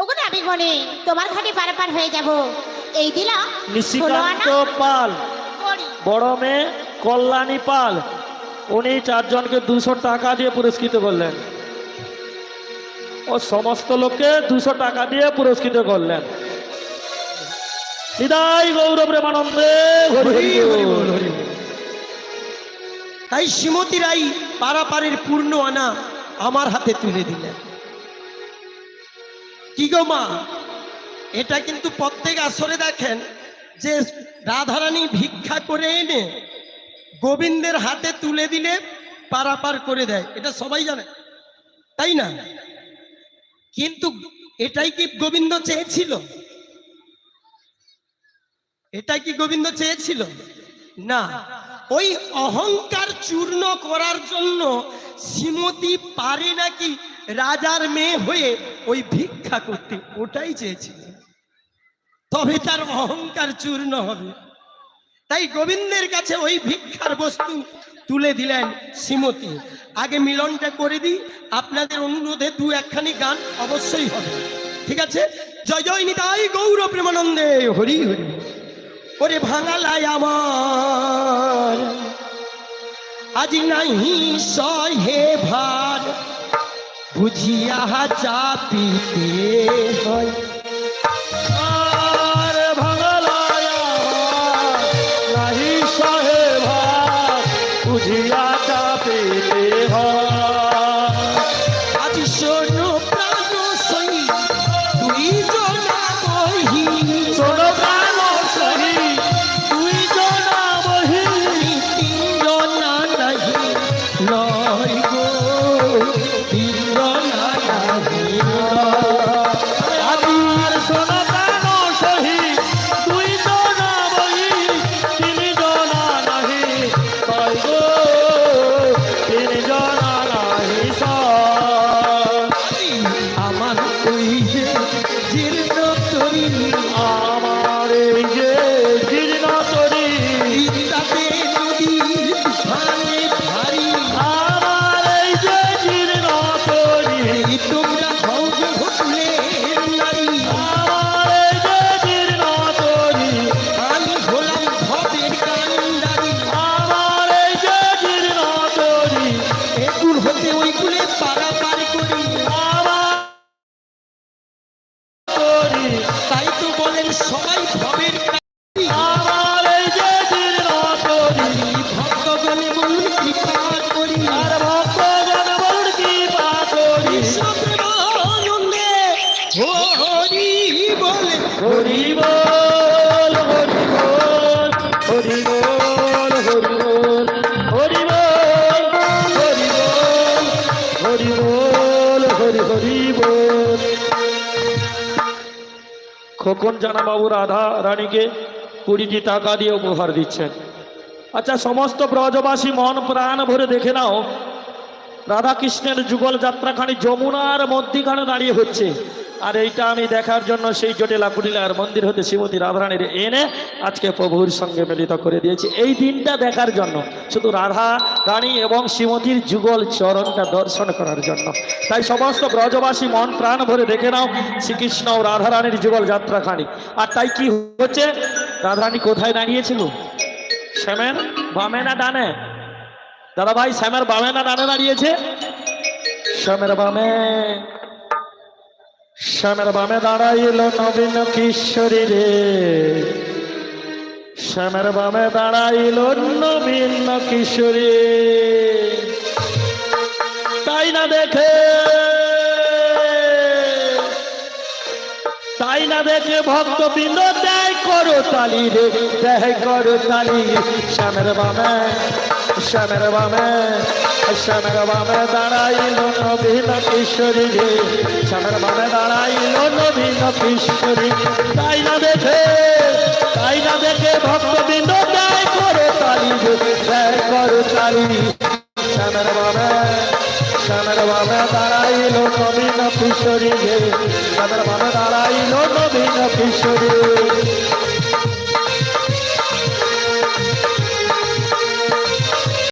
ওগো নাবিকমণি তোমার ঘাটে পারাপার হয়ে যাব। এই দিলাম ষোলো নিশিকান্ত পাল বড় মেয়ে কল্যাণী পাল উনি চারজনকে দুশো টাকা দিয়ে পুরস্কৃত করলেন। ও সমস্ত লোককে দুশো টাকা দিয়ে পুরস্কৃত করলেন। বিদায় গৌরব প্রেমানন্দে। তাই শ্রীমতী রাই পারাপারের পূর্ণ আনা আমার হাতে তুলে দিলেন। কি গো মা? এটা কিন্তু প্রত্যেক আসরে দেখেন যে রাধারানী ভিক্ষা করে এনে গোবিন্দের হাতে তুলে দিলে পারাপার করে দেয়। এটা সবাই জানে, তাই না? কিন্তু এটাই কি গোবিন্দ চেয়েছিল? এটাই কি গোবিন্দ চেয়েছিল? না। ওই অহংকার চূর্ণ করার জন্য শ্রীমতী পারে নাকি রাজার মেয়ে হয়ে ওই ভিক্ষা করতে ওটাই চেয়েছিল তবে তার অহংকার চূর্ণ হবে। তাই গোবিন্দের কাছে ওই ভিক্ষার বস্তু তুলে দিলেন শ্রীমতী। আগে মিলনটা করে দিই, আপনাদের অনুরোধে দু একখানি গান অবশ্যই হবে। ঠিক আছে? জয় জয় নিতাই গৌর প্রেমানন্দে, হরি হরি। ওরে ভাঙালাই আমার। আজ নাহি সহে ভার। বুঝিয়া হয়। নাহি সহে ভার, বুঝিয়া চাপিতে হয়। আজ শোন প্রাণ সই তুই জনা বহি। শোনো প্রাণ সহি, দুই জনা বহি, তিন জনা নাহি লয় আমার ওই হরি বলে হরি বল হরি হরি হরি খোকন জানা বাবু রাধা রানীকে কুড়িটি টাকা দিয়ে উপহার দিচ্ছেন। আচ্ছা সমস্ত ব্রজবাসী মন প্রাণ ভরে দেখে নাও। রাধাকৃষ্ণের যুগল যাত্রাখানি যমুনার মধ্যিখানে দাঁড়িয়ে হচ্ছে। আর এইটা আমি দেখার জন্য সেই জটিলা কুটিলার মন্দির হতে শ্রীমতী রাধারানীর এনে আজকে প্রভুর সঙ্গে মিলিত করে দিয়েছি। এই দিনটা দেখার জন্য, শুধু রাধা, রানী এবং শ্রীমতীর যুগল চরণটা দর্শন করার জন্য। তাই সমস্ত ব্রজবাসী মন, প্রাণ ভরে দেখে নাও শ্রীকৃষ্ণ ও রাধারানীর যুগল যাত্রাখানি। আর তাই কি হচ্ছে? রাধারানী কোথায় দাঁড়িয়েছিল? শ্যামের বামে না ডানে? দাদা ভাই শ্যামের বামে না ডানে দাঁড়িয়েছে? শ্যামের বামে। শ্যামের বামে দাঁড়াইল নবীন কিশোরী রে। শ্যামের বামে দাঁড়াইল নবীন কিশোরী। তাই না দেখে? তাই না দেখে ভক্ত বৃন্দ দেয় করো তালি রে, দেয় করো তালি। শ্যামের বামে শ্যামের বামে শ্যামের বামে দাঁড়াইল নবীন কিশোরী। রে শ্যামের বামে দাঁড়াইল নবীন কিশোরী। তাই না দেখে, তাই না দেখে ভক্ত বৃন্দ দেয় করো তালি রে দেয় করো তালি। শ্যামের বামে শ্যামের বামে দাঁড়াইল নবীন কিশোরী। রে শ্যামের বামে দাঁড়াইল নবীন কিশোরী।